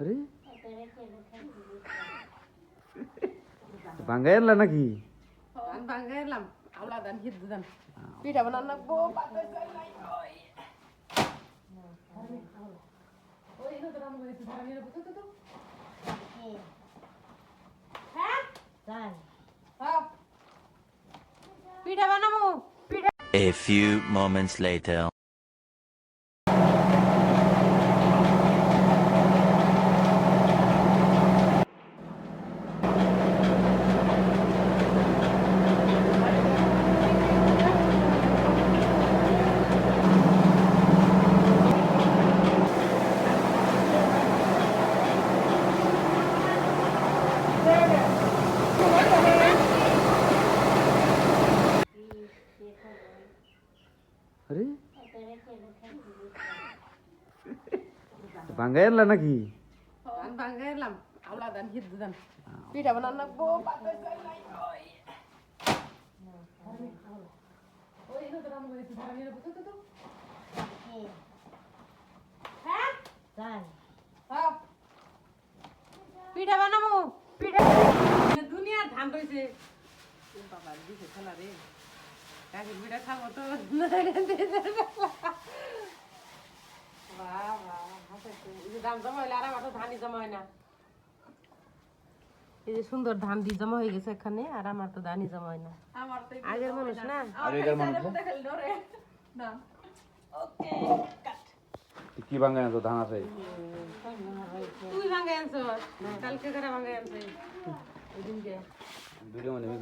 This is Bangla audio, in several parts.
আরে? ভাঙ্গাই আনলা নাকি ভাঙ্গা এলাম আওলা দান হিদ্দু দান পিঠা বানান লাগবো বাতাস চালাই ওই ওই তো রাম করে তো ধরা নিয়ে তো তো তো হ্যাঁ হ্যাঁ পিঠা বানাবো পিঠা A few moments later. আরে ভাঙ্গাই আনলা নাকি আমি ভাঙ্গা এলাম আওলা দান হিদ্দু দান পিঠা বানান লাগবো পিঠা বানাবো পিঠা দুনিয়ার ধান রয়েছে বাবা দিছে খেলা রে কাকি পিঠা খাব তো। এই যে সুন্দর ধান জমা হয়ে গেছে এখানে আর আমার তো ধানই জমা হয় না আগের কি ভাঙ্গাই আনছো? ধান আছে? তুই ভাঙাই আনছ কালকে করে আনছে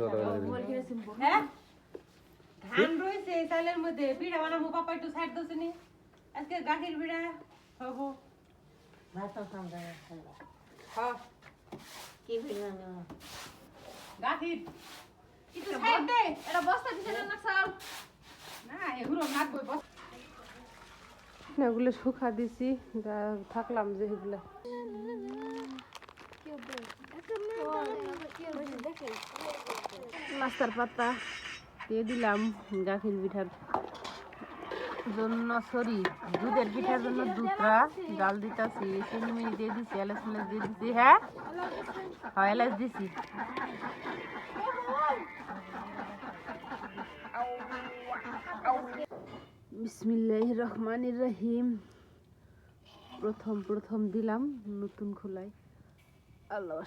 কথা হ্যাঁ? ধান রয়েছে এই চালের মধ্যে। পিঠা বানাবো পাপা একটু সাইড দোছে নি। আজকে গাখির পিঠা হব হ্যাঁ গাখির। একটু সাইড দে এটা বস্তা দিছে না চাল না এগুলো নাকবো বস। না এগুলো শুকা দিছি থাকলাম যে এগুলো। নাস্তার পাতা দিয়ে দিলাম গাখির পিঠার জন্য সরি দুধের পিঠার জন্য দুধটা জাল দিতেছি চিনি মিনি দিয়ে দিছি এলাচ মেলাচ দিয়ে দিছি হ্যাঁ? হ্যাঁ এলাচ দিছি। বিসমিল্লাহ রহমান রহিম। প্রথম প্রথম দিলাম নতুন খোলায়। আল্লাহ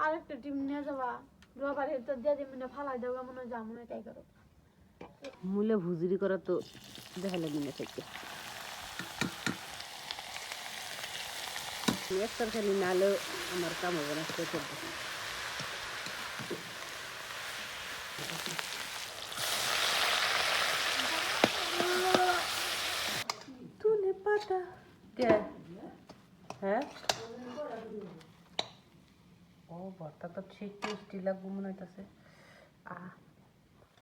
বাসা আরেকটা টিম নিয়ে যাবা রবারে তো দিয়ে দিবি না ফালাই দেওয়া মনে যা মনে তাই করো। মূলে ভুজুরি করা তো দেখা লাগি না থেকে এক তরকারি নালেও আমার কাম হবে না খেতে হবে। ধনে পাতা। কে? হ্যাঁ? ভর্তা তো ঠিক টেস্টি লাগবো মনে হইতেছে। আহ